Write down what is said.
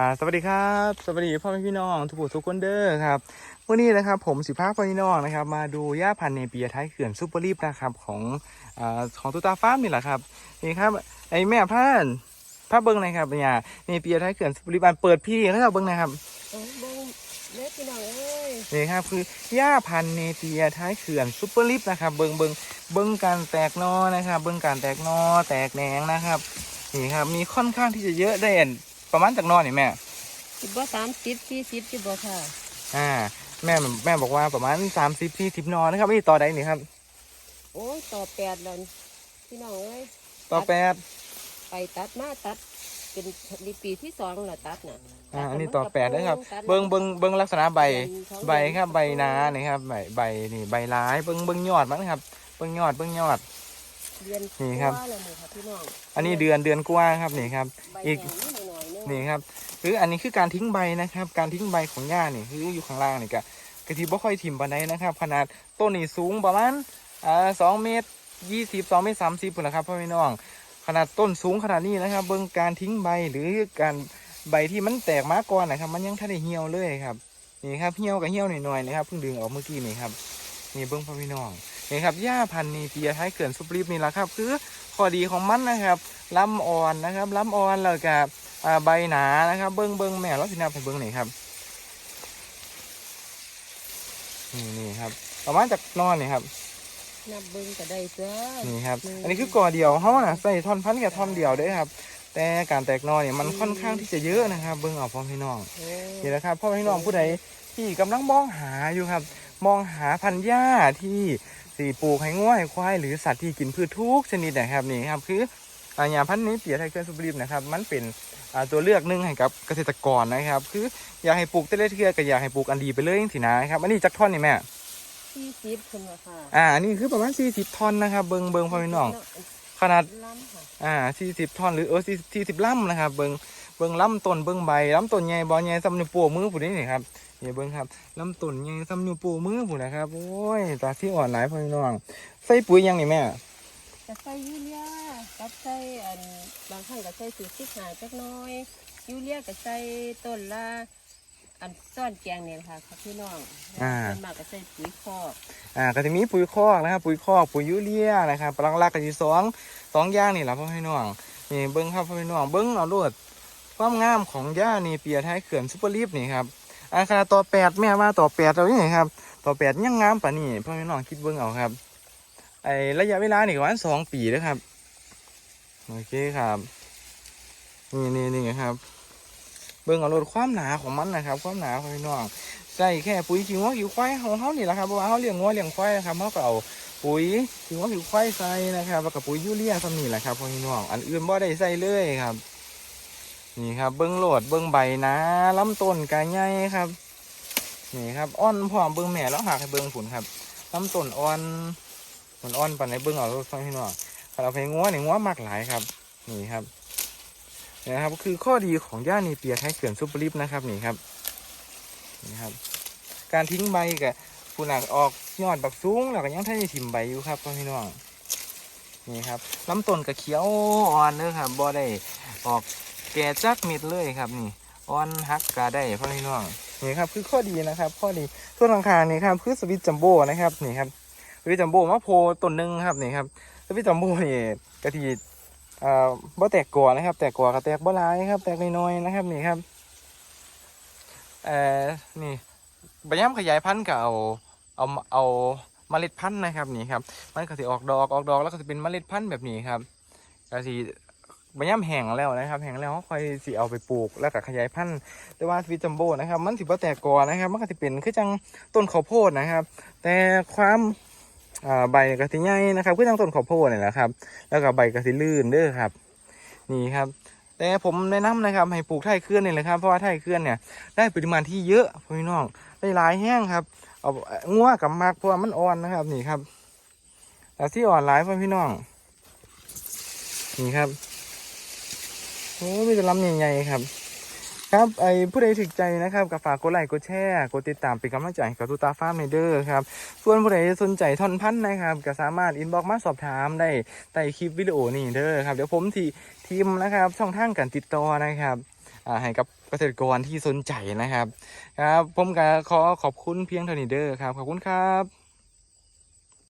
อ่าสวัสดีครับสวัสดีพ่อแม่พี่น้องทุกผู้ทุกคนเด้อครับวันนี้นะครับผมสิภาพพ่อพี่น้องนะครับ มาดูหญ้าพันธุ์เนเปียท้ายเขื่อนซูเปอร์ลีฟนะครับของอ่าของตุตาฟาร์มนี่แหละครับนี่ครับไอแม่พันธุ์ภาพเบิ้งหนะครับเนี่ยเนเปียท้ายเขื่อนซูเปอร์ลีฟอันเปิดพี่ให้เราเบิ้งหนะครับโอ้เบิ่งเล็กพี่น้องเอ้ยนี่ครับคือหญ้าพันธุ์เนเปียท้ายเขื่อนซูเปอร์ลีฟนะครับ เบิ้งเบิ้งเบิ้งการแตกหนอนะครับ เบิ้งการแตกหนอแตกแหนงนะครับนี่ครับมีค่อนข้างที่จะเยอะได้อัน ประมาณจากหนอนี่แม่สิบบ่สามสิบสี่สิบสิบบ่ค่ะ อ่า แม่แม่บอกว่าประมาณสามสิบสี่สิบนอนนะครับนี่ต่อใดนี่ครับ โอ้ยต่อแปดเลยพี่น้องเอ้ยต่อแปดไปตัดมาตัดเป็นดีปีที่สองแหละตัดน่ะอ่าตัอันนี้มัต่อแปดนะครับตัเบิ้งเบิ้งเบิ้งลักษณะใบเดือนสองใบเดือนครับใบนานี่ครับใบใบนี่ใบร้ายเบิ้งเบิ้งยอดมันครับ เบิ้งยอดเบิ้งยอดเดือนนี่ครับกว่าแล้วนี่ครับพี่น้องอันนี้เดือนเดือนกว่าครับนี่ครับใบอีกแห้ง นี่ครับคืออันนี้คือการทิ้งใบนะครับ การทิ้งใบของหญ้านี่คืออยู่ข้างล่างนี่ก็กะทิบ่ค่อยถิ่มปานใดนะครับ ขนาดต้นนี่สูงประมาณอ่าสองเมตรยี่สิบสองเมตรสามสิบพุ่นละครับพ่อพี่น้อง ขนาดต้นสูงขนาดนี้นะครับ เบิ่งการทิ้งใบหรือการใบที่มันแตกมาก่อนนะครับ มันยังทันได้เหี่ยวเลยครับนี่ครับเหี่ยวกับเหี่ยวหน่อยๆนะครับเพิ่งดึงออกเมื่อกี้นี่ครับนี่เบิ่งพ่อพี่น้องนี่ครับหญ้าพันธุ์นีเปียท้ายเขื่อนซุปรีบนี่แหละครับ คือข้อดีของมันนะครับลำอ่อนนะครับลำอ่อนแล้วก็อ่า ใบหนานะครับ เบิ่งเบิ่งแม่ลักษณะเป็นเบิ่งนี่ครับนี่นี่ครับประมาณจากนอนนี่ครับนับเบิ่งก็ได้เด้อนี่ครับอืมอันนี้คือก่อเดียวเขาน่ะใส่ท่อนพันกับท่อนเดียวเด้วยครับ แต่การแตกหนอเนี่ยมันค่อนข้างที่จะเยอะนะครับ เบิ่งเอาพ่อพี่น้องโอ้นี่นะครับพ่อพี่น้องผู้ใดที่กำลังมองหาอยู่ครับ มองหาพันธุ์หญ้าที่สีปลูกให้ง่วยควายหรือสัตว์ที่กินพืชทุกชนิดนะครับนี่ครับ คืออาญาพันธุ์นี้เปียไทเกอร์สุบริมนะครับ มันเป็นอ่า ตัวเลือกหนึ่งให้กับเกษตรกรนะครับ คืออยากให้ปลูกเต้เทือก็อยากให้ปลูกอันดีไปเลยสินะครับ อันนี้จักท่อนนี่แม่สี่สิบคุณค่ะอ่าอันนี้คือประมาณ40ท่อนนะครับ เบิ่งเบิ่งพ่อพี่น้อง ขนาดล้ำค่ะอ่าสี่สิบท่อนหรือเออสี่สิบล่ำนะครับ เบิงเบิงล่ำต้นเบิงใบล่ำต้นใหญ่บอใหญ่ซ้ำนิ้วโป้มือผู้นี้นี่ครับนี่เบิงครับล่ำต้นใหญ่ซ้ำนิ้วโป้มือผู้นะครับโอ้ยตาที่อ่อนหลายพ่อพี่น้องใส่ปุ๋ยยังนี่แม่จะใส่ยูเรีย กับใส่อันบางครั้งก็ใส่สูตรสิบหาจักหน้อยยูเรียก็ใส่ต้นละอันซ่อนแกงเนี่ยค่ะครับพี่น้องส่วนมากก็ใส่ปุ๋ยคอกอ่าก็จะมีปุ๋ยคอกนะครับปุ๋ยคอกปุ๋ยยูเรียนะครับปลังลักก็จะสองสองอย่างนี่แหละพ่อพี่น้องนี่เบิงครับพ่อพี่น้องเบิงเอาโลดความงามของหญ้านี่เปียท้ายเขื่อนซุปเปอร์ลีฟนี่ครับอาคาต่อแปดแม่มาต่อแปดเรานี่ครับต่อแปดยังงามป่ะนี่พ่อพี่น้องคิดเบิงเอาครับไอระยะเวลานี่ประมาณสองปีนะครับ โอเคครับ นี่นี่นี่ครับ เบิ่งเอาลดความหนาของมันนะครับ ความหนาของพี่น้องใส่แค่ปุ๋ยขี้งัวขี้ควายของเขานี่แหละครับเพราะว่าเขาเลี้ยงงัวเลี้ยงควายนะครับเขาก็เอาปุ๋ยขี้งัวขี้ควายใส่นะครับแล้วก็ปุ๋ยยูเรียซ้ำนี่แหละครับพี่น้องอันอื่นบ่ได้ใส่เลยครับ นี่ครับ เบิ้งโหลดเบิ้งใบนะลำต้นกายใหญ่ครับ นี่ครับอ่อนพร้อมเบิ้งแม่แล้วหักให้เบิ้งผุนครับลำต้นอ่อนผลอ่อนปานในเบิ้งเอาฟังพี่น้อง เราไปงัวนี่งัวมากหลายครับ นี่ครับนี่นะครับ คือข้อดีของย่านีเปียไทยเขื่อนซุปเปอร์ลิฟนะครับนี่ครับนี่ครับ การทิ้งใบกับผู้หนักออกยอดบักสูงแล้วก็ยังท่านได้ถิ่มใบอยู่ครับพ่อพี่น้องนี่ครับลำต้นกับเขียวอ่อนเด้อครับบ่ได้ออกแก่จักเม็ดเลยครับ นี่อ่อนฮักกาได้พ่อพี่น้องนี่ครับคือข้อดีนะครับ ข้อดีส่วนข้างๆนี่ครับคือสวิตจัมโบ้นะครับนี่ครับสวิตจัมโบ้มะโพต้นหนึ่งครับนี่ครับ สวิตจัมโบ้นี่กะทิอ่าบ่แตกก่อนะครับ แตกก่อก็แตกบ่หลายครับ แตกน้อยๆนะครับนี่ครับเอ่อนี่ใบย่ำขยายพันธุ์ก็เอาเอาเอาเมล็ดพันธุ์นะครับนี่ครับมันก็สิออกดอกออกดอกแล้วก็จะเป็นเมล็ดพันธุ์แบบนี้ครับก็สิใบย่ำแห้งแล้วนะครับแห้งแล้วเขาค่อยสิเอาไปปลูกแล้วก็ขยายพันธุ์แต่ว่าสวิตจัมโบ้นะครับ มันสิบ่แตกกอนะครับ มันก็สิเป็นคือจังต้นข้าวโพดนะครับ แต่ความ ใบก็สิใหญ่นะครับคือจังต้นข้าวโพดนี่แหละครับ แล้วก็ใบก็สิลื่นเด้อครับ นี่ครับ แต่ผมแนะนำนะครับ ให้ปลูกไถ่เคลื่อนนี่แหละครับเพราะว่าไถ่เคลื่อนเนี่ยได้ปริมาณที่เยอะพี่น้องได้หลายแห้งครับเอางัวกับมักเพราะว่ามันอ่อนนะครับ นี่ครับแต่ที่อ่อนหลายพ่อพี่น้อง นี่ครับโอ้มีแต่ลำใหญ่ๆครับ ครับไอ้ผู้ใดถึกใจนะครับก็ฝากกดไลค์กดแชร์กดติดตามเป็นกำลังใจให้กับตูตาฟาร์มในเด้อครับส่วนผู้ใดสนใจท่อนพันธ์นะครับก็สามารถอินบ็อกมาสอบถามได้ใต้คลิปวิดีโอนี่เด้อครับเดี๋ยวผมทีทีมนะครับช่องทางการติดต่อนะครับให้กับเกษตรกรที่สนใจนะครับครับ ผมก็ขอขอบคุณเพียงเท่านี้เด้อครับขอบคุณครับ